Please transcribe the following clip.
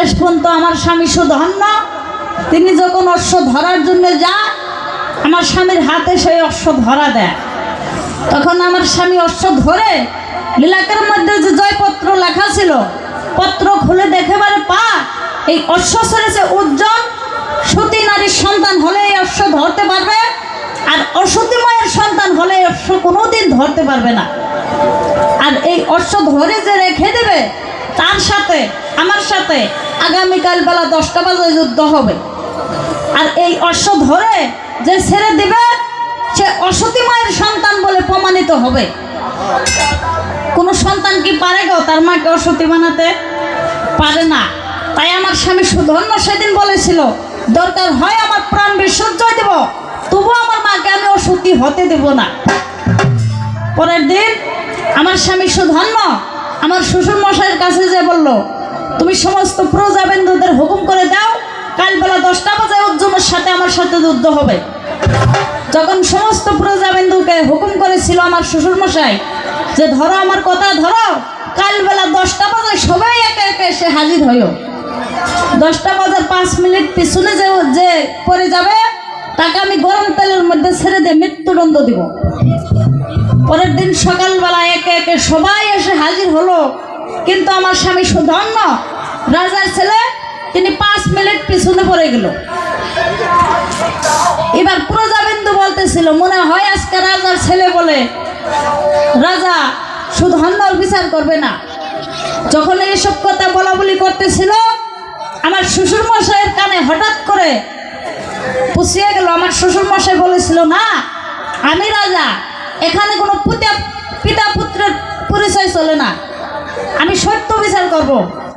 শেষ পর্যন্ত আমার স্বামী সুধন্য তিনি যখন অশ্ব ধরার জন্য যায়, আমার স্বামীর হাতে সেই অশ্ব ধরা দেয়। তখন আমার স্বামী অশ্ব ধরে লীলাকের মধ্যে যে জয়পত্র লেখা ছিল, পত্র খুলে দেখে পা, এই অশ্ব ছেড়েছে উজ্জ্বল সতী নারীর সন্তান হলে এই অশ্ব ধরতে পারবে, আর অসতী মায়ের সন্তান হলে এই অশ্ব কোনোদিন ধরতে পারবে না। আর এই অশ্ব ধরে যে রেখে দেবে, তার সাথে আমার সাথে আগামীকাল বেলা দশটা বাজে যুদ্ধ হবে। আর এই অশ্ব ধরে যে ছেড়ে দিবে, সে অসতী মায়ের সন্তান বলে প্রমাণিত হবে। কোনো সন্তান কি পারে গো? তার মাকে অসতী বানাতে পারে না। তাই আমার স্বামী সুধন্য সেদিন বলেছিল, দরকার হয় আমার প্রাণ বিসর্জয় দেব তবু আমার মাকে আমি অসতী হতে দেব না। পরের দিন আমার স্বামী সুধন্য আমার শ্বশুর মশাইয়ের কাছে যে বলল তুমি সমস্ত প্রজাবেন্দুদের হুকুম করে দাও কাল বেলা দশটা বাজে উজ্জমের সাথে আমার সাথে যুদ্ধ হবে। যখন সমস্ত প্রজাবেন্দুকে হুকুম করেছিল আমার শ্বশুর মশাই যে, ধরো আমার কথা, ধরো কাল বেলা দশটা বাজে সবাই একে একে এসে হাজির হইও দশটা বাজার পাঁচ মিনিট পিছনে যে যে পরে যাবে, তাকে আমি গরম তেলের মধ্যে ছেড়ে দিয়ে মৃত্যুদণ্ড দিব। পরের দিন সকালবেলা একে একে সবাই এসে হাজির হলো। কিন্তু আমার স্বামী সুধন্য রাজার ছেলে, তিনি পাঁচ মিনিট পিছনে পড়ে গেল। এবার প্রজাবিন্দু বলতেছিল, মনে হয় আজকে রাজার ছেলে বলে রাজা সুধন্যর বিচার করবে না। যখন এইসব কথা বলা বলি করতেছিল, আমার শ্বশুর মশাইয়ের কানে হঠাৎ করে পুষিয়ে গেল। আমার শ্বশুর মশাই বলেছিল, না, আমি রাজা, এখানে কোনো পিতা পুত্রের পরিচয় চলে না। আমি সত্য বিচার করব।